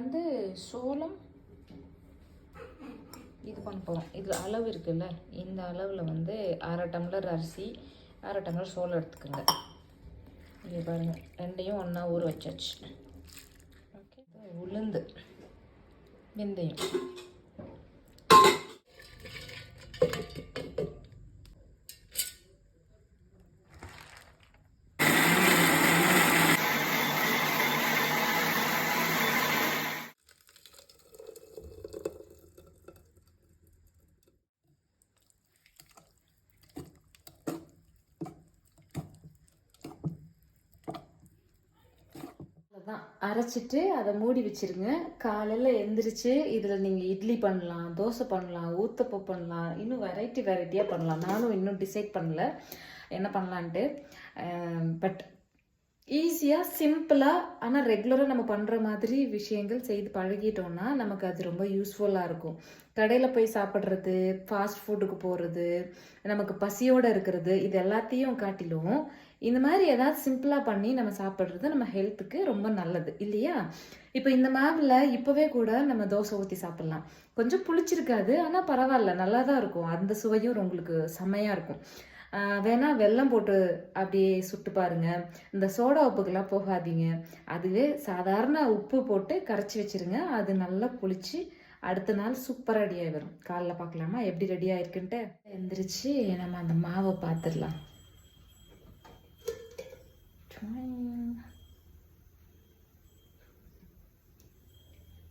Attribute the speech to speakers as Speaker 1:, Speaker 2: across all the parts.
Speaker 1: வந்து சோளம் இது பண்ண போகிறோம் இதில் அளவு இருக்குல்ல? இந்த அளவில் வந்து அரை டம்ளர் அரிசி அரை டம்ளர் சோளம் எடுத்துக்கோங்க. இங்கே பாருங்கள் ரெண்டையும் ஒன்றா ஊற வச்சாச்சு. ஓகே. உளுந்து வெந்தயம். அரைச்சிட்டு அதை மூடி வச்சிருங்க. காலையில் எந்திரிச்சு இதில் நீங்கள் இட்லி பண்ணலாம் தோசை பண்ணலாம் ஊத்தப்போ பண்ணலாம். இன்னும் வெரைட்டி வெரைட்டியாக பண்ணலாம். நானும் இன்னும் டிசைட் பண்ணல. என்ன பண்ணலான்ட்டு பட் ஈஸியாக சிம்பிளாக ஆனால் ரெகுலராக நம்ம பண்ணுற மாதிரி விஷயங்கள் செய்து பழகிட்டோம்னா நமக்கு அது ரொம்ப யூஸ்ஃபுல்லாக இருக்கும். கடையில் போய் சாப்பிட்றது ஃபாஸ்ட் ஃபுட்டுக்கு போகிறது நமக்கு பசியோடு இருக்கிறது இது எல்லாத்தையும் காட்டிலும் இந்த மாதிரி ஏதாவது சிம்பிளாக பண்ணி நம்ம சாப்பிட்றது நம்ம ஹெல்த்துக்கு ரொம்ப நல்லது இல்லையா? இப்போ இந்த மாவில் இப்போவே கூட நம்ம தோசை ஊற்றி சாப்பிட்லாம். கொஞ்சம் புளிச்சிருக்காது ஆனால் பரவாயில்ல நல்லா தான் இருக்கும். அந்த சுவையும் உங்களுக்கு செம்மையாக இருக்கும். வேணால் வெல்லம் போட்டு அப்படியே சுட்டு பாருங்க. இந்த சோடா உப்புக்கெல்லாம் போகாதீங்க. அதுவே சாதாரண உப்பு போட்டு கரைச்சி வச்சிருங்க. அது நல்லா புளிச்சு அடுத்த நாள் சூப்பராக ரெடி ஆகிடும் காலைல பார்க்கலாமா? எப்படி ரெடி ஆயிருக்குன்ட்டு? எந்திரிச்சு நம்ம அந்த மாவை பார்த்துடலாம்.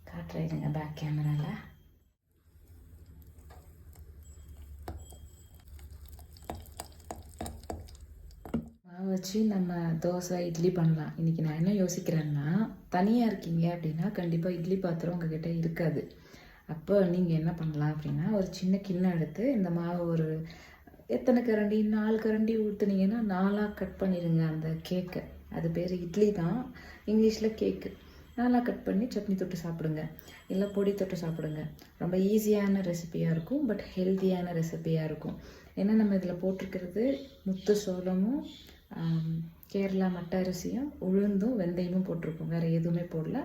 Speaker 1: காட்டுறேன் பேக் கேமராவில் மாவு வச்சு நம்ம தோசை இட்லி பண்ணலாம். இன்றைக்கி நான் என்ன யோசிக்கிறேன்னா தனியாக இருக்கீங்க அப்படின்னா கண்டிப்பாக இட்லி பாத்திரம் உங்ககிட்ட இருக்காது. அப்போ நீங்கள் என்ன பண்ணலாம் அப்படின்னா ஒரு சின்ன கிண்ணம் எடுத்து இந்த மாவு ஒரு எத்தனை கரண்டி நாலு கரண்டி ஊற்றுனீங்கன்னா நாலாக கட் பண்ணிடுங்க அந்த கேக்கை அது பேர் இட்லி தான். இங்கிலீஷில் கேக்கு நாலாக கட் பண்ணி சட்னி தொட்டு சாப்பிடுங்க. இல்லை பொடி தொட்டு சாப்பிடுங்க. ரொம்ப ஈஸியான ரெசிபியாக இருக்கும் பட் ஹெல்த்தியான ரெசிபியாக இருக்கும். ஏன்னா நம்ம இதில் போட்டிருக்கிறது முத்து சோளமும் கேரளா மட்ட அரிசியும் உளுந்தும் வெந்தயமும் போட்டிருக்கோம். வேறு எதுவுமே போடல.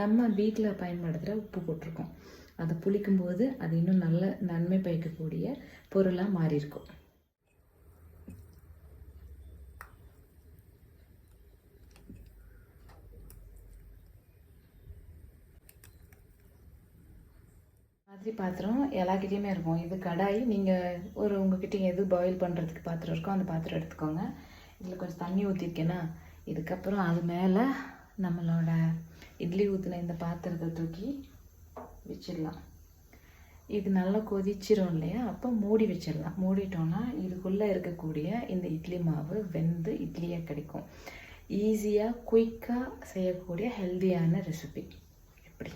Speaker 1: நம்ம வீட்டில் பயன்படுத்துகிற உப்பு போட்டிருக்கோம். அதை புளிக்கும்போது அது இன்னும் நல்ல நன்மை பயக்கக்கூடிய பொருளாக மாறியிருக்கும் மாதிரி பாத்திரம் எல்லாக்கிட்டேயுமே இருக்கும். இது கடாய் நீங்கள் ஒரு உங்ககிட்ட எது பாயில் பண்ணுறதுக்கு பாத்திரம் இருக்கோ அந்த பாத்திரம் எடுத்துக்கோங்க. இதில் கொஞ்சம் தண்ணி ஊற்றிருக்கேன்னா இதுக்கப்புறம் அது மேலே நம்மளோட இட்லி ஊற்றின இந்த பாத்திரத்தை தூக்கி வச்சிடலாம். இது நல்லா கொதிச்சிரும் இல்லையா? அப்போ மூடி வச்சிடலாம். மூடிட்டோன்னா இதுக்குள்ளே இருக்கக்கூடிய இந்த இட்லி மாவு வெந்து இட்லியாக கிடைக்கும். ஈஸியாக குயிக்காக செய்யக்கூடிய ஹெல்தியான ரெசிபி. எப்படி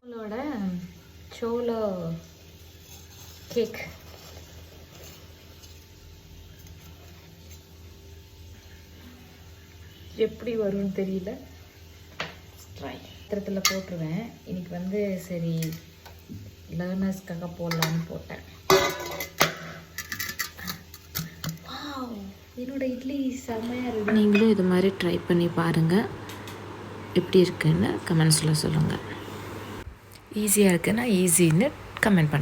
Speaker 1: நம்மளோட சோளோ கேக். எப்படி வரும்னு தெரியல. ட்ரை பாத்திரத்தில் போட்டுருவேன். இன்னைக்கு வந்து சரி லேர்னர்ஸ்க்காக போடலான்னு போட்டேன். என்னோட இட்லி செம்மையாக இருக்கு
Speaker 2: நீங்களும் இது மாதிரி ட்ரை பண்ணி பாருங்கள் எப்படி இருக்குன்னு கமெண்ட்ஸில் சொல்லுங்கள் ஈஸியாக இருக்குன்னா ஈஸின்னு கமெண்ட் பண்ணுங்கள்